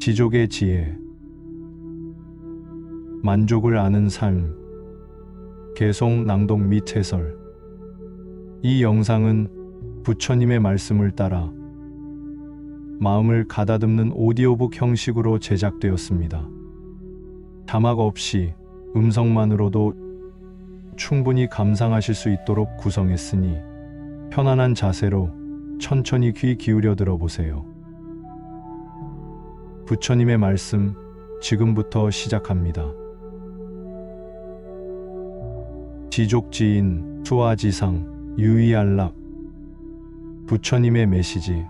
지족의 지혜 만족을 아는 삶 개송 낭독 및 해설 이 영상은 부처님의 말씀을 따라 마음을 가다듬는 오디오북 형식으로 제작되었습니다. 자막 없이 음성만으로도 충분히 감상하실 수 있도록 구성했으니 편안한 자세로 천천히 귀 기울여 들어보세요. 부처님의 말씀 지금부터 시작합니다. 지족지인 수아지상 유이안락 부처님의 메시지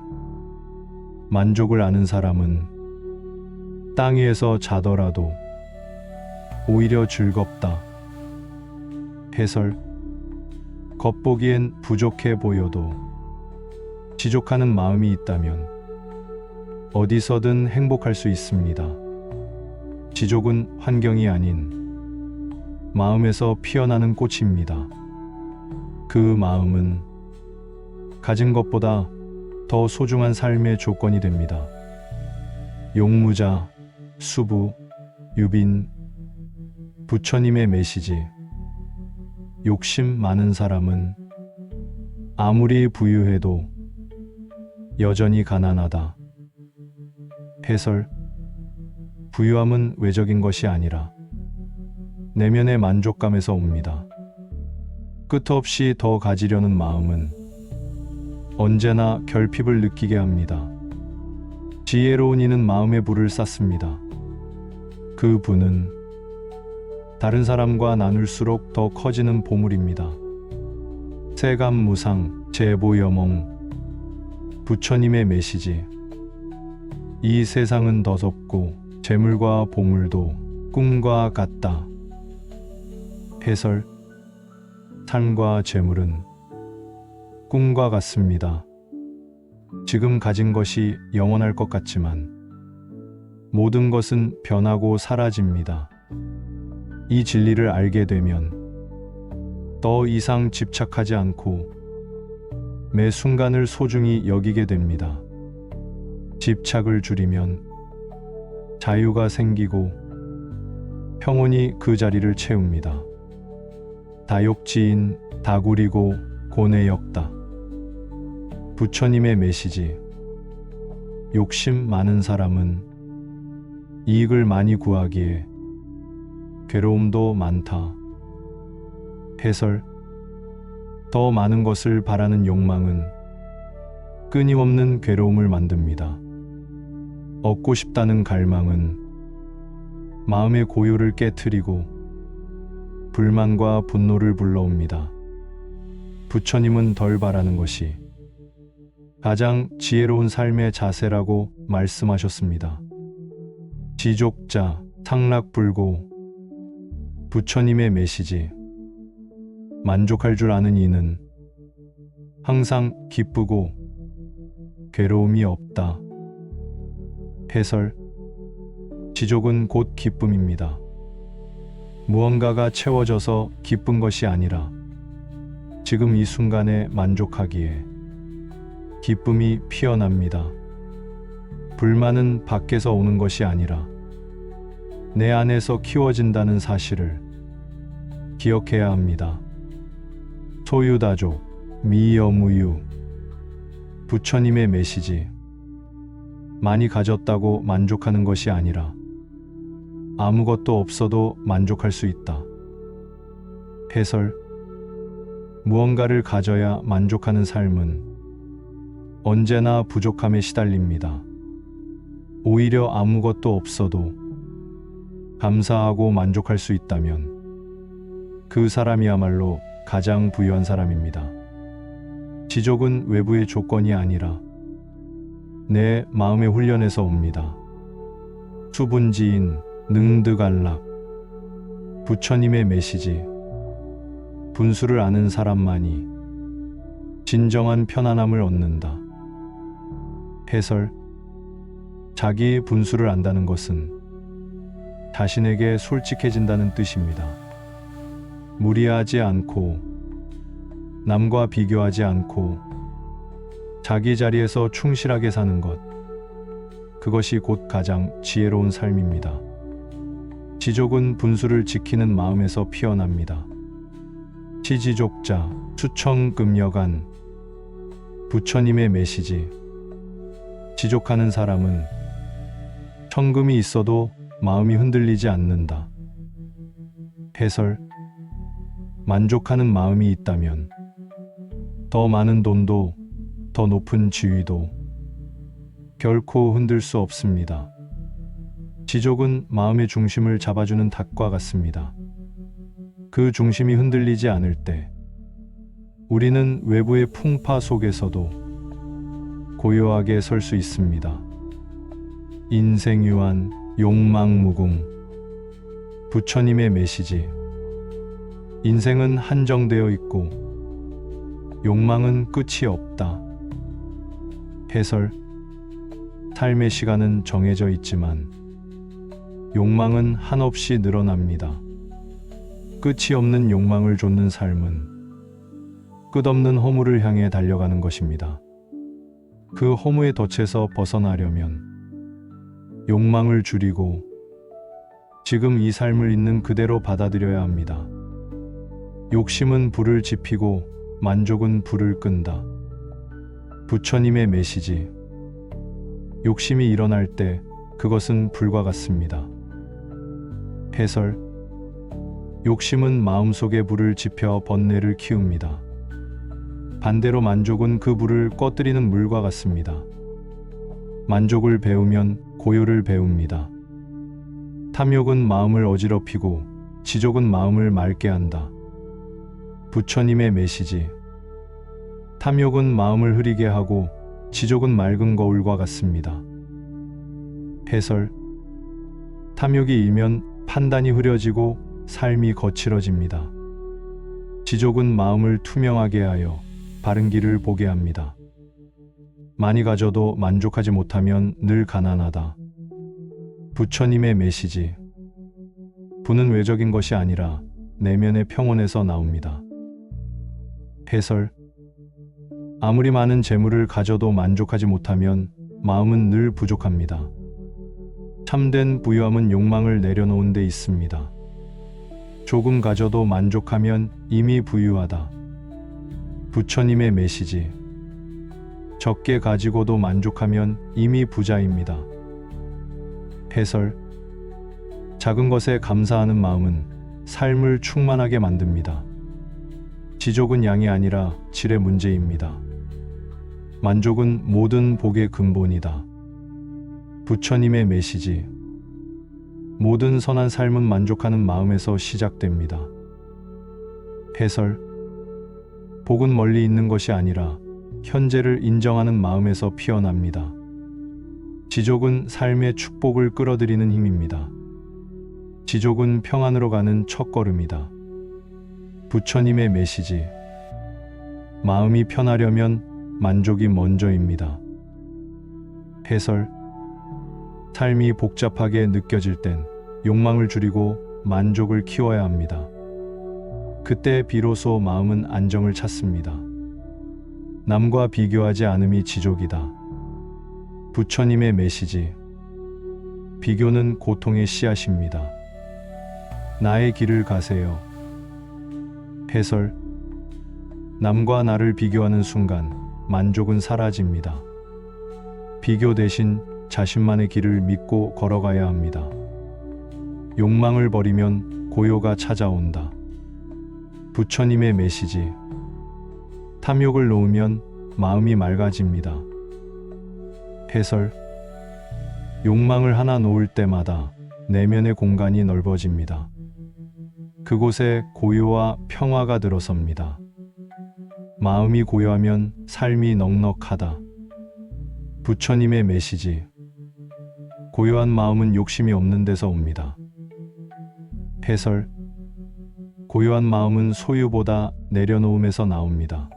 만족을 아는 사람은 땅 위에서 자더라도 오히려 즐겁다. 해설 겉보기엔 부족해 보여도 지족하는 마음이 있다면 어디서든 행복할 수 있습니다. 지족은 환경이 아닌 마음에서 피어나는 꽃입니다. 그 마음은 가진 것보다 더 소중한 삶의 조건이 됩니다. 용무자, 수부, 유빈, 부처님의 메시지. 욕심 많은 사람은 아무리 부유해도 여전히 가난하다. 해설 부유함은 외적인 것이 아니라 내면의 만족감에서 옵니다. 끝없이 더 가지려는 마음은 언제나 결핍을 느끼게 합니다. 지혜로운 이는 마음에 불을 쌌습니다. 그 분은 다른 사람과 나눌수록 더 커지는 보물입니다. 세감 무상 제보 여몽 부처님의 메시지 이 세상은 더럽고 재물과 보물도 꿈과 같다. 해설 삶과 재물은 꿈과 같습니다. 지금 가진 것이 영원할 것 같지만 모든 것은 변하고 사라집니다. 이 진리를 알게 되면 더 이상 집착하지 않고 매 순간을 소중히 여기게 됩니다. 집착을 줄이면 자유가 생기고 평온이 그 자리를 채웁니다. 다욕지인 다구리고 고뇌역다. 부처님의 메시지. 욕심 많은 사람은 이익을 많이 구하기에 괴로움도 많다. 해설. 더 많은 것을 바라는 욕망은 끊임없는 괴로움을 만듭니다. 얻고 싶다는 갈망은 마음의 고요를 깨뜨리고 불만과 분노를 불러옵니다. 부처님은 덜 바라는 것이 가장 지혜로운 삶의 자세라고 말씀하셨습니다. 지족자, 상락불고, 부처님의 메시지. 만족할 줄 아는 이는 항상 기쁘고 괴로움이 없다. 해설 지족은 곧 기쁨입니다. 무언가가 채워져서 기쁜 것이 아니라 지금 이 순간에 만족하기에 기쁨이 피어납니다. 불만은 밖에서 오는 것이 아니라 내 안에서 키워진다는 사실을 기억해야 합니다. 소유다족, 미여무유, 부처님의 메시지. 많이 가졌다고 만족하는 것이 아니라 아무것도 없어도 만족할 수 있다. 해설 무언가를 가져야 만족하는 삶은 언제나 부족함에 시달립니다. 오히려 아무것도 없어도 감사하고 만족할 수 있다면 그 사람이야말로 가장 부유한 사람입니다. 지족은 외부의 조건이 아니라 내 마음의 훈련에서 옵니다. 수분지인 능득안락 부처님의 메시지 분수를 아는 사람만이 진정한 편안함을 얻는다. 해설 자기의 분수를 안다는 것은 자신에게 솔직해진다는 뜻입니다. 무리하지 않고 남과 비교하지 않고 자기 자리에서 충실하게 사는 것. 그것이 곧 가장 지혜로운 삶입니다. 지족은 분수를 지키는 마음에서 피어납니다. 시지족자, 수청금여간, 부처님의 메시지. 지족하는 사람은 청금이 있어도 마음이 흔들리지 않는다. 해설 만족하는 마음이 있다면 더 많은 돈도 더 높은 지위도 결코 흔들 수 없습니다. 지족은 마음의 중심을 잡아주는 닭과 같습니다. 그 중심이 흔들리지 않을 때 우리는 외부의 풍파 속에서도 고요하게 설 수 있습니다. 인생유한 욕망무궁 부처님의 메시지 인생은 한정되어 있고 욕망은 끝이 없다. 해설 삶의 시간은 정해져 있지만 욕망은 한없이 늘어납니다. 끝이 없는 욕망을 좇는 삶은 끝없는 허무를 향해 달려가는 것입니다. 그 허무의 덫에서 벗어나려면 욕망을 줄이고 지금 이 삶을 있는 그대로 받아들여야 합니다. 욕심은 불을 지피고 만족은 불을 끈다. 부처님의 메시지. 욕심이 일어날 때 그것은 불과 같습니다. 해설. 욕심은 마음속에 불을 지펴 번뇌를 키웁니다. 반대로 만족은 그 불을 꺼뜨리는 물과 같습니다. 만족을 배우면 고요를 배웁니다. 탐욕은 마음을 어지럽히고 지족은 마음을 맑게 한다. 부처님의 메시지. 탐욕은 마음을 흐리게 하고 지족은 맑은 거울과 같습니다. 해설. 탐욕이 일면 판단이 흐려지고 삶이 거칠어집니다. 지족은 마음을 투명하게 하여 바른 길을 보게 합니다. 많이 가져도 만족하지 못하면 늘 가난하다. 부처님의 메시지. 부는 외적인 것이 아니라 내면의 평온에서 나옵니다. 해설. 아무리 많은 재물을 가져도 만족하지 못하면 마음은 늘 부족합니다. 참된 부유함은 욕망을 내려놓은 데 있습니다. 조금 가져도 만족하면 이미 부유하다. 부처님의 메시지. 적게 가지고도 만족하면 이미 부자입니다. 해설. 작은 것에 감사하는 마음은 삶을 충만하게 만듭니다. 지족은 양이 아니라 질의 문제입니다. 만족은 모든 복의 근본이다. 부처님의 메시지. 모든 선한 삶은 만족하는 마음에서 시작됩니다. 해설. 복은 멀리 있는 것이 아니라 현재를 인정하는 마음에서 피어납니다. 지족은 삶의 축복을 끌어들이는 힘입니다. 지족은 평안으로 가는 첫걸음이다. 부처님의 메시지. 마음이 편하려면 만족이 먼저입니다. 해설. 삶이 복잡하게 느껴질 땐 욕망을 줄이고 만족을 키워야 합니다. 그때 비로소 마음은 안정을 찾습니다. 남과 비교하지 않음이 지족이다. 부처님의 메시지. 비교는 고통의 씨앗입니다. 나의 길을 가세요. 해설. 남과 나를 비교하는 순간 만족은 사라집니다. 비교 대신 자신만의 길을 믿고 걸어가야 합니다. 욕망을 버리면 고요가 찾아온다. 부처님의 메시지. 탐욕을 놓으면 마음이 맑아집니다. 해설. 욕망을 하나 놓을 때마다 내면의 공간이 넓어집니다. 그곳에 고요와 평화가 들어섭니다. 마음이 고요하면 삶이 넉넉하다. 부처님의 메시지. 고요한 마음은 욕심이 없는 데서 옵니다. 해설. 고요한 마음은 소유보다 내려놓음에서 나옵니다.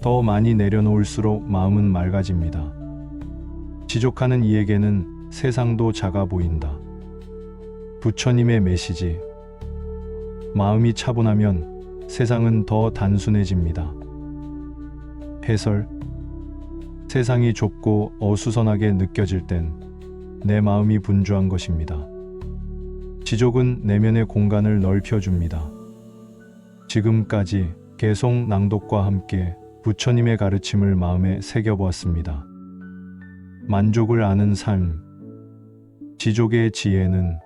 더 많이 내려놓을수록 마음은 맑아집니다. 지족하는 이에게는 세상도 작아 보인다. 부처님의 메시지. 마음이 차분하면 세상은 더 단순해집니다. 해설. 세상이 좁고 어수선하게 느껴질 땐 내 마음이 분주한 것입니다. 지족은 내면의 공간을 넓혀줍니다. 지금까지 계속 낭독과 함께 부처님의 가르침을 마음에 새겨보았습니다. 만족을 아는 삶, 지족의 지혜는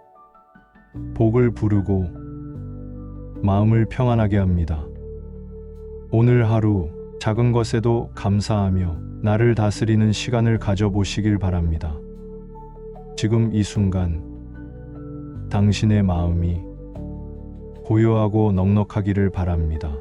복을 부르고 마음을 평안하게 합니다. 오늘 하루 작은 것에도 감사하며 나를 다스리는 시간을 가져보시길 바랍니다. 지금 이 순간 당신의 마음이 고요하고 넉넉하기를 바랍니다.